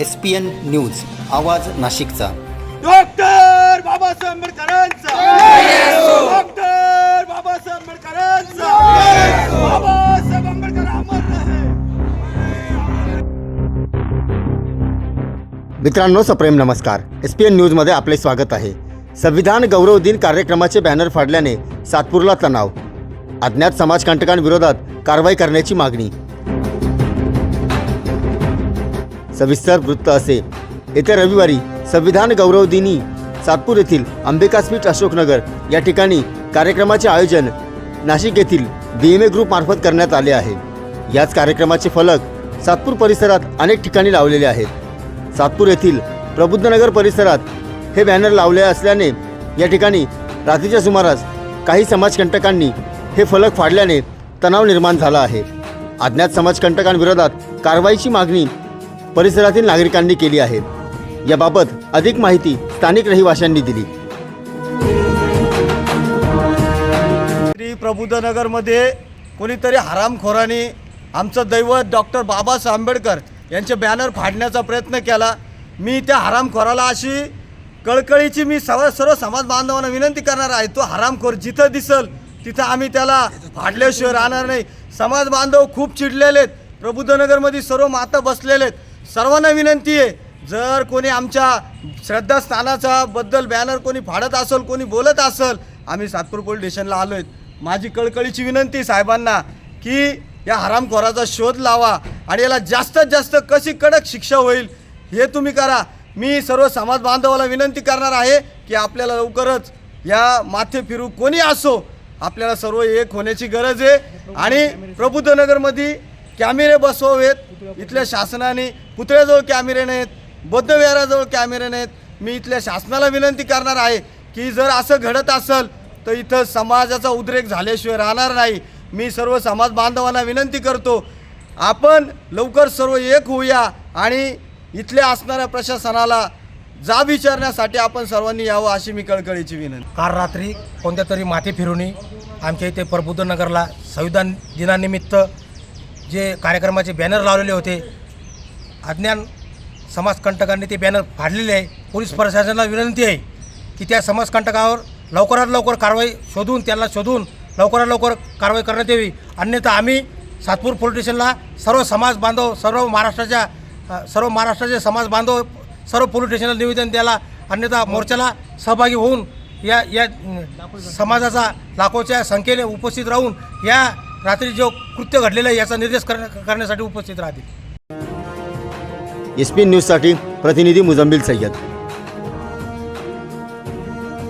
S P N news आवाज नाशिकचा. Doctor Babasaheb आंबेडकरांचा. डॉक्टर बाबासाहेब आंबेडकरांचा. बाबासाहेब आंबेडकर अमर रहे. मित्रांनो सप्रेम नमस्कार. एस पी एन न्यूजमध्ये आपले स्वागत आहे. संविधान गौरव दिन कार्यक्रमाचे बॅनर फाडल्याने सातपूरला तणाव. अज्ञात समाजकंटकांविरोधात कारवाई करण्याची मागणी. सविस्तर वृत्त असे. येत्या रविवारी संविधान गौरव दिनी सातपूर येथील अंबिकास्वीठ अशोकनगर या ठिकाणी कार्यक्रमाचे आयोजन नाशिक येथील बी एम ए ग्रुप मार्फत करण्यात आले आहे. याच कार्यक्रमाचे फलक सातपूर परिसरात अनेक ठिकाणी लावलेले आहेत. सातपूर येथील प्रबुद्धनगर परिसरात हे बॅनर लावले असल्याने या ठिकाणी रात्रीच्या सुमारास काही समाजकंटकांनी हे फलक फाडल्याने तणाव निर्माण झाला आहे. अज्ञात समाजकंटकांविरोधात कारवाईची मागणी परिसरातील नागरिकांनी केली आहे याबाबत अधिक माहिती स्थानिक रहिवाशांनी दिली. श्री प्रबुद्धनगरमध्ये कोणीतरी हरामखोरांनी आमचं दैवत डॉक्टर बाबासाहेब आंबेडकर यांचे बॅनर फाडण्याचा प्रयत्न केला. मी त्या हरामखोराला अशी कळकळीची मी सर्व सर्व समाज बांधवांना विनंती करणार आहे तो हरामखोर जिथं दिसल तिथं आम्ही त्याला फाडल्याशिवाय राहणार नाही. समाज बांधव खूप चिडलेले आहेत. प्रबुद्धनगरमध्ये सर्व माता बसलेले आहेत. सर्वांना विनंती आहे जर कोणी आमच्या श्रद्धास्थानाचा बद्दल बॅनर कोणी फाडत असेल कोणी बोलत असेल आम्ही सातपूर पोलीस स्टेशनला आलो आहेत माझी कळकळीची विनंती साहेबांना की या हरामखोराचा शोध लावा आणि याला जास्तीत जास्त कशी कडक शिक्षा होईल हे तुम्ही करा. मी सर्व समाज बांधवाला विनंती करणार आहे की आपल्याला लवकरच या माथे फिरू कोणी असो आपल्याला सर्व एक होण्याची गरज आहे. आणि प्रबुद्धनगरमध्ये कॅमेरे बसवावेत. इथल्या शासनाने पुतळ्याजवळ कॅमेरे नाहीत बौद्धविहाराजवळ कॅमेरे नाहीत. मी इथल्या शासनाला विनंती करणार आहे की जर असं घडत असेल तर इथं समाजाचा उद्रेक झाल्याशिवाय राहणार नाही. मी सर्व समाज बांधवांना विनंती करतो आपण लवकर सर्व एक होऊया आणि इथल्या असणाऱ्या प्रशासनाला जा विचारण्यासाठी आपण सर्वांनी यावं अशी मी कळकळीची विनंती. काल रात्री कोणत्या तरी माती फिरुनी आमच्या इथे प्रबुद्धनगरला संविधान दिनानिमित्त जे कार्यक्रमाचे बॅनर लावलेले होते. अज्ञान समाजकंटकांनी ते बॅनर फाडलेले आहे. पोलीस प्रशासनाला विनंती आहे की त्या समाजकंटकावर लवकरात लवकर कारवाई शोधून त्यांना शोधून लवकरात लवकर कारवाई करण्यात यावी. अन्यथा आम्ही सातपूर पोलीस स्टेशनला सर्व समाज बांधव सर्व महाराष्ट्राच्या सर्व महाराष्ट्राचे समाज बांधव सर्व पोलीस स्टेशनला निवेदन द्यायला अन्यथा मोर्चाला सहभागी होऊन या या समाजाचा लाखोच्या संख्येने उपस्थित राहून या रात्री जो कृत्य घडलेलं आहे याचा निर्देश करण्यासाठी उपस्थित राहतील. एस पी न्यूजसाठी प्रतिनिधी मुजम्बिल सय्यद.